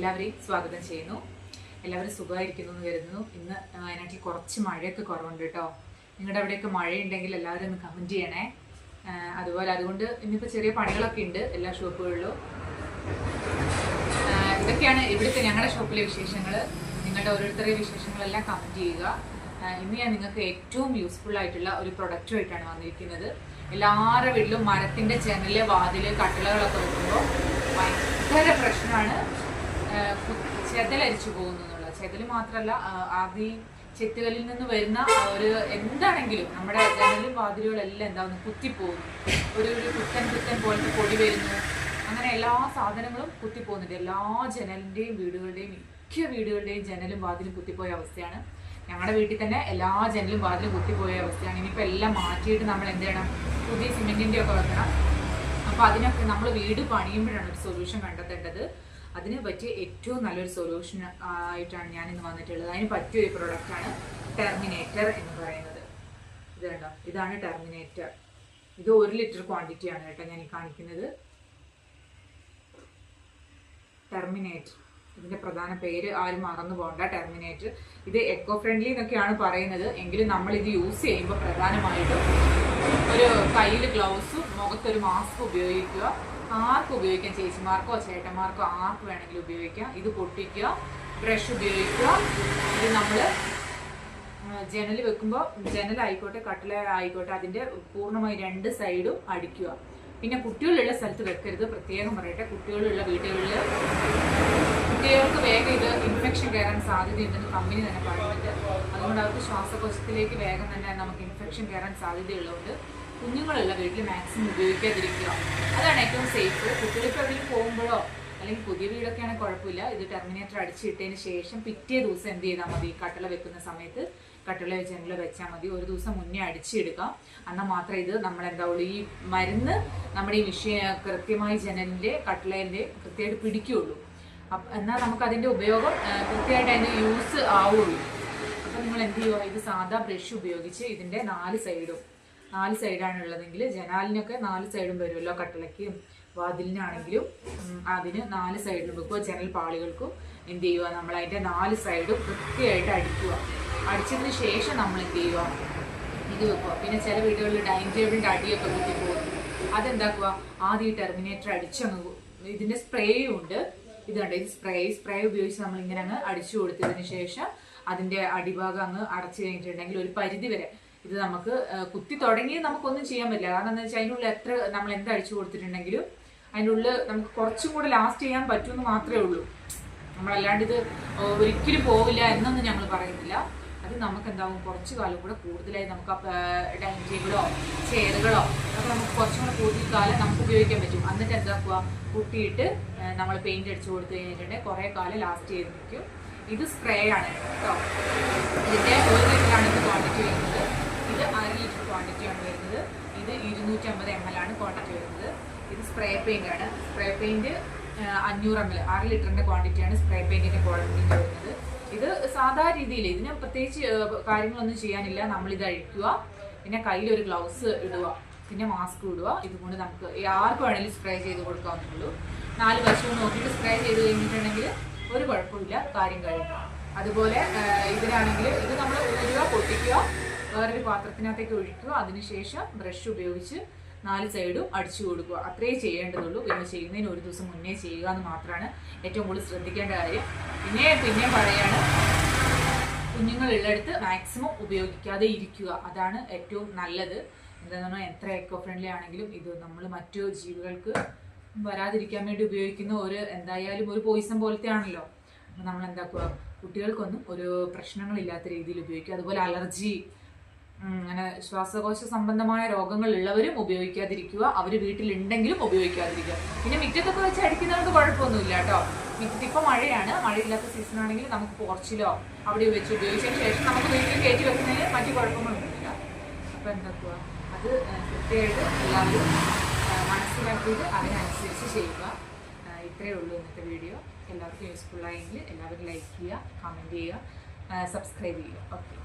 എല്ലാവരെയും സ്വാഗതം ചെയ്യുന്നു. എല്ലാവരും സുഖമായിരിക്കുന്നു എന്ന് കരുതുന്നു. ഇന്ന് വയനാട്ടിൽ കുറച്ച് മഴയൊക്കെ കുറവുണ്ട് കേട്ടോ. നിങ്ങളുടെ അവിടെയൊക്കെ മഴയുണ്ടെങ്കിൽ എല്ലാവരും ഒന്ന് കമന്റ് ചെയ്യണേ. അതുപോലെ അതുകൊണ്ട് ഇന്നിപ്പോൾ ചെറിയ പണികളൊക്കെ ഉണ്ട് എല്ലാ ഷോപ്പുകളിലും. ഇതൊക്കെയാണ് ഇവിടുത്തെ ഞങ്ങളുടെ ഷോപ്പിലെ വിശേഷങ്ങൾ നിങ്ങളുടെ ഓരോരുത്തരുടെ വിശേഷങ്ങളെല്ലാം കമന്റ് ചെയ്യുക. ഇന്ന് ഞാൻ നിങ്ങൾക്ക് ഏറ്റവും യൂസ്ഫുൾ ആയിട്ടുള്ള ഒരു പ്രൊഡക്റ്റുമായിട്ടാണ് വന്നിരിക്കുന്നത്. എല്ലാവരുടെ വീട്ടിലും മരത്തിന്റെ ജനൽ വാതിൽ കട്ടിളകളൊക്കെ വെക്കുമ്പോൾ ഭയങ്കര പ്രശ്നമാണ്. ചെതലരിച്ചു പോകുന്നു എന്നുള്ളത്. ചെതൽ മാത്രമല്ല ആദ്യ ചെത്തുകളിൽ നിന്ന് വരുന്ന ഒരു എന്താണെങ്കിലും നമ്മുടെ ജനലും വാതിലുകളെല്ലാം എന്താവുന്നു കുത്തിപ്പോകുന്നു. ഒരു ഒരു കുത്തൻ കുത്തൻ പോലത്തെ പൊടി വരുന്നു. അങ്ങനെ എല്ലാ സാധനങ്ങളും കുത്തിപ്പോകുന്നുണ്ട്. എല്ലാ ജനലിന്റെയും വീടുകളുടെയും മിക്ക വീടുകളുടെയും ജനലും വാതിലും കുത്തിപ്പോയ അവസ്ഥയാണ്. ഞങ്ങളുടെ വീട്ടിൽ തന്നെ എല്ലാ ജനലും വാതിലും കുത്തിപ്പോയ അവസ്ഥയാണ്. ഇനിയിപ്പോൾ എല്ലാം മാറ്റിയിട്ട് നമ്മൾ എന്ത് ചെയ്യണം? പുതിയ സിമെന്റിന്റെ ഒക്കെ വെക്കണം. അപ്പോൾ അതിനൊക്കെ നമ്മൾ വീട് പണിയുമ്പോഴാണ് ഒരു സൊല്യൂഷൻ കണ്ടെത്തേണ്ടത്. അതിന് പറ്റിയ ഏറ്റവും നല്ലൊരു സൊല്യൂഷൻ ആയിട്ടാണ് ഞാൻ ഇന്ന് വന്നിട്ടുള്ളത്. അതിന് പറ്റിയ ഒരു പ്രൊഡക്റ്റാണ് ടെർമിനേറ്റർ എന്ന് പറയുന്നത്. ഇത് കണ്ടോ? ഇതാണ് ടെർമിനേറ്റർ ഇത് ഒരു ലിറ്റർ ക്വാണ്ടിറ്റി ആണ് കേട്ടോ ഞാൻ കാണിക്കുന്നത്. ടെർമിനേറ്റർ ഇതിന്റെ പ്രധാന പേര് ആരും മറന്നു പോകണ്ട ടെർമിനേറ്റർ ഇത് എക്കോ ഫ്രണ്ട്ലി എന്നൊക്കെയാണ് പറയുന്നത്. എങ്കിലും നമ്മൾ ഇത് യൂസ് ചെയ്യുമ്പോൾ പ്രധാനമായിട്ടും ഒരു കയ്യിൽ ഗ്ലൗസും മുഖത്തൊരു മാസ്ക് ഉപയോഗിക്കുക. ആർക്കും ഉപയോഗിക്കാം ചേച്ചിമാർക്കോ ചേട്ടന്മാർക്കോ ആർക്ക് വേണമെങ്കിലും ഉപയോഗിക്കാം. ഇത് പൊട്ടിക്കുക ബ്രഷ് ഉപയോഗിക്കുക. ഇത് നമ്മൾ ജനൽ വെക്കുമ്പോൾ ജനലായിക്കോട്ടെ കട്ടില ആയിക്കോട്ടെ അതിന്റെ പൂർണമായി രണ്ട് സൈഡും അടിക്കുക. പിന്നെ കുട്ടികളുള്ള സ്ഥലത്ത് വെക്കരുത്. പ്രത്യേകം പറയട്ടെ കുട്ടികളുള്ള വീടുകളിൽ കുട്ടികൾക്ക് വേഗം ഇത് ഇൻഫെക്ഷൻ കയറാൻ സാധ്യതയുണ്ടെന്ന് കമ്പനി തന്നെ പറയുന്നുണ്ട് അതുകൊണ്ട് അവർക്ക് ശ്വാസകോശത്തിലേക്ക് വേഗം തന്നെ നമുക്ക് ഇൻഫെക്ഷൻ കയറാൻ സാധ്യതയുള്ളതുകൊണ്ട് കുഞ്ഞുങ്ങളുള്ള വീട്ടിൽ മാക്സിമം ഉപയോഗിക്കാതിരിക്കുക. അതാണ് ഏറ്റവും സേഫ് കുട്ടികൾക്ക് എവിടെയും പോകുമ്പോഴോ അല്ലെങ്കിൽ പുതിയ വീടൊക്കെ ആണെങ്കിൽ കുഴപ്പമില്ല. ഇത് ടെർമിനേറ്റർ അടിച്ചിട്ടതിന് ശേഷം പിറ്റേ ദിവസം എന്ത് ചെയ്താൽ മതി? കട്ടള വെക്കുന്ന സമയത്ത് കട്ടള ജനല വെച്ചാൽ മതി. ഒരു ദിവസം മുന്നേ അടിച്ചെടുക്കാം. എന്നാൽ മാത്രമേ ഇത് നമ്മൾ എന്താ പറയുക ഈ മരുന്ന് നമ്മുടെ ഈ വിഷയ കൃത്യമായി ജനലിന്റെ കട്ടിളേന്റെ കൃത്യമായിട്ട് പിടിക്കുകയുള്ളൂ എന്നാൽ നമുക്ക് അതിന്റെ ഉപയോഗം കൃത്യമായിട്ട് അതിന്റെ യൂസ് ആവുള്ളൂ. അപ്പം നിങ്ങൾ എന്ത് ചെയ്യുക ഇത് സാധാ ബ്രഷ് ഉപയോഗിച്ച് ഇതിന്റെ നാല് സൈഡും നാല് സൈഡാണ് ഉള്ളതെങ്കിൽ ജനാലിനൊക്കെ നാല് സൈഡും വരുമല്ലോ കട്ടിളയ്ക്കും വാതിലിനാണെങ്കിലും. അതിന് നാല് സൈഡിലും വെക്കുക. ജനൽ പാളികൾക്കും എന്ത് ചെയ്യുക? നമ്മൾ അതിന്റെ നാല് സൈഡും വൃത്തിയായിട്ട് അടിക്കുക. അടിച്ചതിന് ശേഷം നമ്മൾ എന്ത് ചെയ്യുക? ഇത് വെക്കുക. പിന്നെ ചില വീടുകളിൽ ഡൈനിങ് ടേബിളിന്റെ അടിയൊക്കെ കുത്തി പോകും. അതെന്താക്കുക? ആദ്യം ഈ ടെർമിനേറ്റർ അടിച്ചങ്ങ് ഇതിന്റെ സ്പ്രേയും ഉണ്ട്. ഇതുണ്ട് ഇത് സ്പ്രേ സ്പ്രേ ഉപയോഗിച്ച് നമ്മൾ ഇങ്ങനെ അങ്ങ് അടിച്ചു കൊടുത്തതിന് ശേഷം അതിന്റെ അടിഭാഗം അങ്ങ് അടച്ചു കഴിഞ്ഞിട്ടുണ്ടെങ്കിൽ ഒരു പരിധി വരെ ഇത് നമുക്ക് കുത്തി തുടങ്ങി നമുക്കൊന്നും ചെയ്യാൻ പറ്റില്ല. കാരണം എന്താ വെച്ചാൽ അതിനുള്ളിൽ എത്ര നമ്മൾ എന്ത് അടിച്ചു കൊടുത്തിട്ടുണ്ടെങ്കിലും അതിന്റെ ഉള്ളിൽ നമുക്ക് കുറച്ചും കൂടെ ലാസ്റ്റ് ചെയ്യാൻ പറ്റുമെന്ന് മാത്രമേ ഉള്ളൂ. നമ്മളല്ലാണ്ട് ഇത് ഒരിക്കലും പോവില്ല എന്നൊന്നും ഞങ്ങൾ പറയുന്നില്ല. അത് നമുക്ക് എന്താവും കുറച്ച് കാലം കൂടെ കൂടുതലായി നമുക്ക് ഡൈനിങ് ടേബിളോ ചെയറുകളോ നമുക്ക് കുറച്ചും കൂടെ കൂടുതൽ കാലം നമുക്ക് ഉപയോഗിക്കാൻ പറ്റും. എന്നിട്ട് എന്താക്കുക കുട്ടിയിട്ട് നമ്മൾ പെയിന്റ് അടിച്ചു കൊടുത്തു കഴിഞ്ഞിട്ടുണ്ടെങ്കിൽ കുറേ കാലം ലാസ്റ്റ് ചെയ്ത് നിൽക്കും. ഇത് സ്പ്രേ ആണ് കേട്ടോ. ഇതിന്റെ ഒരു ലിറ്ററാണ് ഇത് ക്വാണ്ടിറ്റി വരുന്നത് ഇത് അര ലിറ്റർ ക്വാണ്ടിറ്റി ആണ് വരുന്നത്. ഇത് ഇരുന്നൂറ്റി അമ്പത് എം എൽ ആണ് ക്വാണ്ടിറ്റി വരുന്നത്. ഇത് സ്പ്രേ പെയിന്റ് ആണ്. സ്പ്രേ പെയിന്റ് അഞ്ഞൂറ് എം എൽ ആറ് ലിറ്ററിന്റെ ക്വാണ്ടിറ്റിയാണ് സ്പ്രേ പെയിന്റിന്റെ ക്വാണ്ടിറ്റി വരുന്നത്. ഇത് സാധാ രീതിയിൽ ഇതിന് പ്രത്യേകിച്ച് കാര്യങ്ങളൊന്നും ചെയ്യാനില്ല. നമ്മളിത് അഴിക്കുക. പിന്നെ കയ്യിൽ ഒരു ഗ്ലൗസ് ഇടുക. പിന്നെ മാസ്ക് ഇടുക. ഇതുകൊണ്ട് നമുക്ക് ആർക്ക് വേണമെങ്കിലും സ്പ്രേ ചെയ്ത് കൊടുക്കാവുന്നുള്ളൂ നാല് വശവും നോക്കിയിട്ട് സ്പ്രേ ചെയ്ത് കഴിഞ്ഞിട്ടുണ്ടെങ്കിൽ ഒരു കുഴപ്പമില്ല കാര്യം കഴിയും. അതുപോലെ ഇതിനാണെങ്കിൽ ഇത് നമ്മൾ ഊരുക പൊട്ടിക്കുക. വേറൊരു പാത്രത്തിനകത്തേക്ക് ഒഴിക്കുക. അതിനുശേഷം ബ്രഷ് ഉപയോഗിച്ച് നാല് സൈഡും അടിച്ചു കൊടുക്കുക. അത്രേ ചെയ്യേണ്ടതുള്ളൂ. പിന്നെ ചെയ്യുന്നതിന് ഒരു ദിവസം മുന്നേ ചെയ്യുക എന്ന് മാത്രമാണ് ഏറ്റവും കൂടുതൽ ശ്രദ്ധിക്കേണ്ട കാര്യം. പിന്നെ പിന്നെ പറയാണ് കുഞ്ഞുങ്ങളുള്ളിടത്ത് മാക്സിമം ഉപയോഗിക്കാതെ ഇരിക്കുക. അതാണ് ഏറ്റവും നല്ലത്. എന്താണെന്ന് പറഞ്ഞാൽ എത്ര എക്കോ ഫ്രണ്ട്ലി ആണെങ്കിലും ഇത് നമ്മൾ മറ്റു ജീവികൾക്ക് വരാതിരിക്കാൻ വേണ്ടി ഉപയോഗിക്കുന്ന ഒരു എന്തായാലും ഒരു പോയിസൺ പോലത്തെ ആണല്ലോ അപ്പം നമ്മൾ എന്താക്കുക കുട്ടികൾക്കൊന്നും ഒരു പ്രശ്നങ്ങളില്ലാത്ത രീതിയിൽ ഉപയോഗിക്കുക. അതുപോലെ അലർജി അങ്ങനെ ശ്വാസകോശ സംബന്ധമായ രോഗങ്ങൾ ഉള്ളവരും ഉപയോഗിക്കാതിരിക്കുക അവർ വീട്ടിലുണ്ടെങ്കിലും ഉപയോഗിക്കാതിരിക്കുക. പിന്നെ മുറ്റത്തൊക്കെ വെച്ച് അടിക്കുന്നവർക്ക് കുഴപ്പമൊന്നുമില്ല കേട്ടോ. മുറ്റത്ത് മഴയാണ്. മഴയില്ലാത്ത സീസൺ ആണെങ്കിൽ നമുക്ക് പോർച്ചിലോ അവിടെ വെച്ച് ഉപയോഗിച്ചതിന് ശേഷം നമുക്ക് വീട്ടിൽ കയറ്റി വെക്കുന്നതിന് മറ്റു കുഴപ്പങ്ങളൊന്നുമില്ല. അപ്പൊ എന്താക്കുക അത് കൃത്യമായിട്ട് എല്ലാവരും മനസ്സിലാക്കിയിട്ട് അതിനനുസരിച്ച് ചെയ്യുക. ഇത്രയേ ഉള്ളൂ ഇന്നത്തെ വീഡിയോ. എല്ലാവർക്കും യൂസ്ഫുൾ ആയെങ്കിൽ എല്ലാവരും ലൈക്ക് ചെയ്യുക കമന്റ് ചെയ്യുക സബ്സ്ക്രൈബ് ചെയ്യുക. ഓക്കെ